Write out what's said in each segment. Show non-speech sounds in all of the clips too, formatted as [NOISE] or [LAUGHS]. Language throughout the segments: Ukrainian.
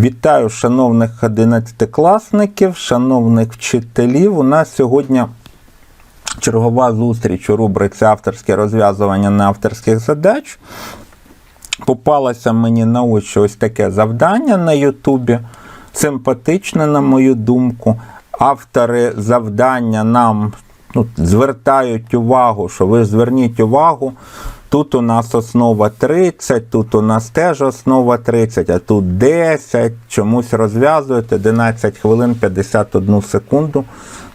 Вітаю шановних 11-класників, шановних вчителів. У нас сьогодні чергова зустріч у рубриці авторське розв'язування неавторських задач. Попалося мені на очі ось таке завдання на Ютубі. Симпатичне, на мою думку. Автори завдання нам ну, звертають увагу, що ви зверніть увагу. Тут у нас основа 30, тут у нас теж основа 30, а тут 10. Чомусь розв'язуєте 11 хвилин 51 секунду.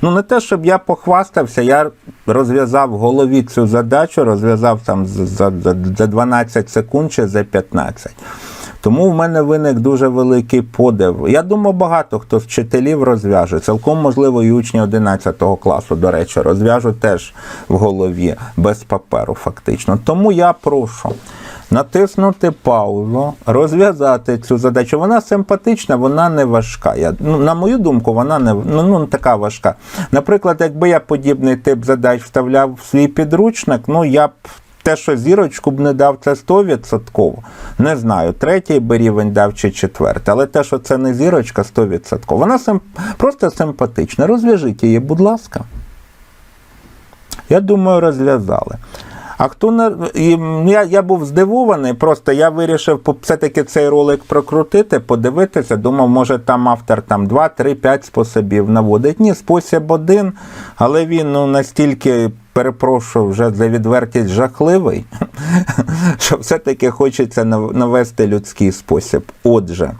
Ну, не те, щоб я похвастався, я розв'язав в голові цю задачу, розв'язав там за, за, за 12 секунд чи за 15. Тому в мене виник дуже великий подив. Я думаю, багато хто з вчителів розв'яже. Цілком можливо, і учні 11 класу, до речі, розв'яжуть теж в голові без паперу, фактично. Тому я прошу. Натиснути паузу, розв'язати цю задачу. Вона симпатична, вона не важка. Я, ну, на мою думку, вона не, ну, ну, така важка. Наприклад, якби я подібний тип задач вставляв в свій підручник, ну я б те, що зірочку б не дав, це 100%. Не знаю, третій би рівень дав чи четвертий. Але те, що це не зірочка, 100%. Вона сим... просто симпатична. Розв'яжіть її, будь ласка. Я думаю, розв'язали. А хто не я, я був здивований, просто я вирішив все-таки цей ролик прокрутити, подивитися. Думав, може там автор там 2, 3, 5 способів наводить. Ні, спосіб один, але він ну, настільки, перепрошую, вже за відвертість жахливий, [LAUGHS] що все-таки хочеться навести людський спосіб. Отже,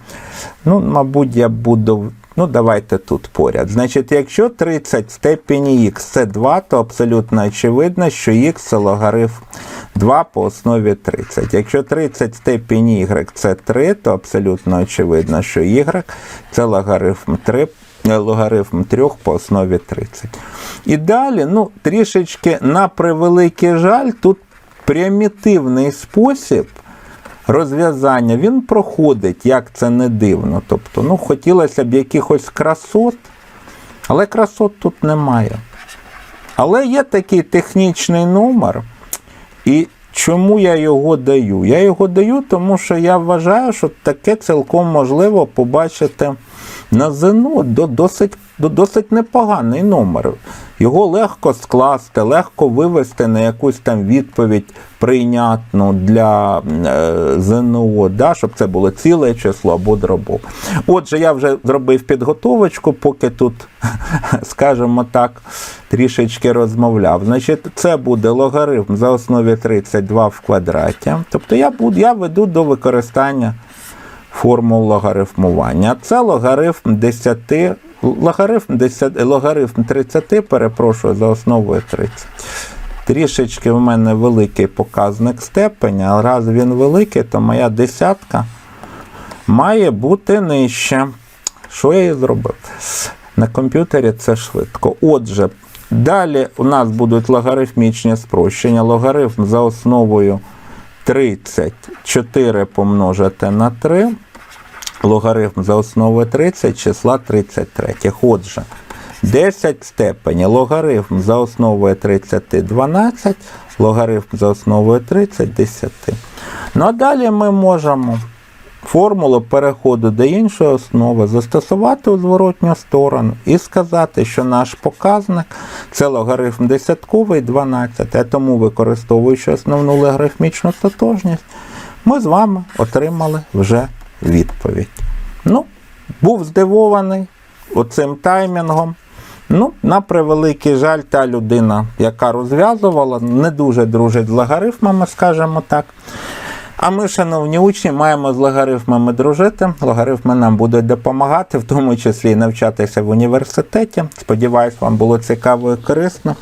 ну, мабуть, я буду. Ну, давайте тут поряд. Значить, якщо 30 в степені х це 2, то абсолютно очевидно, що х це логарифм 2 по основі 30. Якщо 30 в степені y це 3, то абсолютно очевидно, що y це логарифм 3 е, логарифм 3 по основі 30. І далі, ну, трішечки на превеликий жаль, тут примітивний спосіб розв'язання, він проходить, як це не дивно. Тобто, ну, хотілося б якихось красот, але красот тут немає. Але є такий технічний номер, і чому я його даю? Я його даю, тому що я вважаю, що таке цілком можливо побачити на ЗНО досить, досить непоганий номер. Його легко скласти, легко вивести на якусь там відповідь прийнятну для е, ЗНО, да, щоб це було ціле число або дробове. Отже, я вже зробив підготовочку, поки тут, [LAUGHS] скажімо так, трішечки розмовляв. Значить, це буде логарифм за основі 32 в квадраті. Тобто я, буду, я веду до використання формул логарифмування. Це логарифм 10, логарифм 10, логарифм 30, перепрошую, за основою 30. Трішечки в мене великий показник степеня, а раз він великий, то моя десятка має бути нижче. Що я і зробив? На комп'ютері це швидко. Отже, далі у нас будуть логарифмічні спрощення. Логарифм за основою 34 помножити на 3. Логарифм за основою 30 числа 33. Отже, 10 степені. Логарифм за основою 30 12, логарифм за основою 30 10. Ну а далі ми можемо формулу переходу до іншої основи застосувати у зворотню сторону і сказати, що наш показник це логарифм десятковий 12, а тому використовуючи основну логарифмічну тотожність, ми з вами отримали вже відповідь. Ну, був здивований оцим таймінгом. Ну, на превеликий жаль, та людина, яка розв'язувала, не дуже дружить з логарифмами, скажімо так. А ми, шановні учні, маємо з логарифмами дружити. Логарифми нам будуть допомагати, в тому числі навчатися в університеті. Сподіваюсь, вам було цікаво і корисно.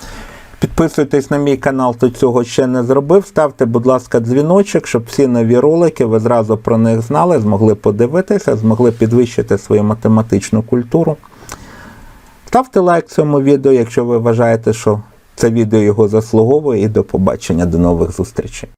Підписуйтесь на мій канал, хто цього ще не зробив. Ставте, будь ласка, дзвіночок, щоб всі нові ролики ви зразу про них знали, змогли подивитися, змогли підвищити свою математичну культуру. Ставте лайк цьому відео, якщо ви вважаєте, що це відео його заслуговує, і до побачення, до нових зустрічей.